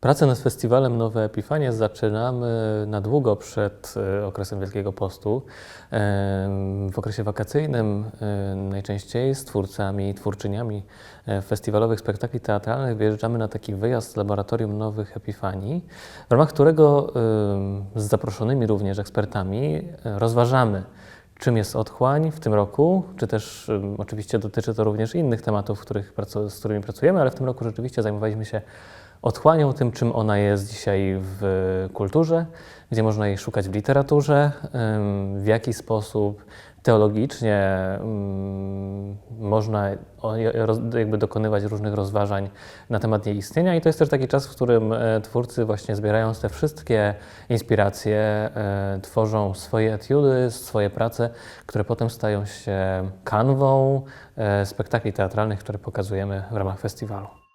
Pracę nad festiwalem Nowe Epifanie zaczynamy na długo przed e, okresem Wielkiego Postu. Em, W okresie wakacyjnym e, najczęściej z twórcami i twórczyniami e, festiwalowych spektakli teatralnych wyjeżdżamy na taki wyjazd z Laboratorium Nowych Epifanii, w ramach którego z zaproszonymi również ekspertami e, rozważamy czym jest otchłań w tym roku, czy też oczywiście dotyczy to również innych tematów, z którymi pracujemy, ale w tym roku rzeczywiście zajmowaliśmy się otchłanią, tym czym ona jest dzisiaj w kulturze, gdzie można jej szukać w literaturze, w jaki sposób teologicznie można jakby dokonywać różnych rozważań na temat jej istnienia i to jest też taki czas, w którym e, twórcy właśnie zbierając te wszystkie inspiracje, e, tworzą swoje etiudy, swoje prace, które potem stają się kanwą e, spektakli teatralnych, które pokazujemy w ramach festiwalu.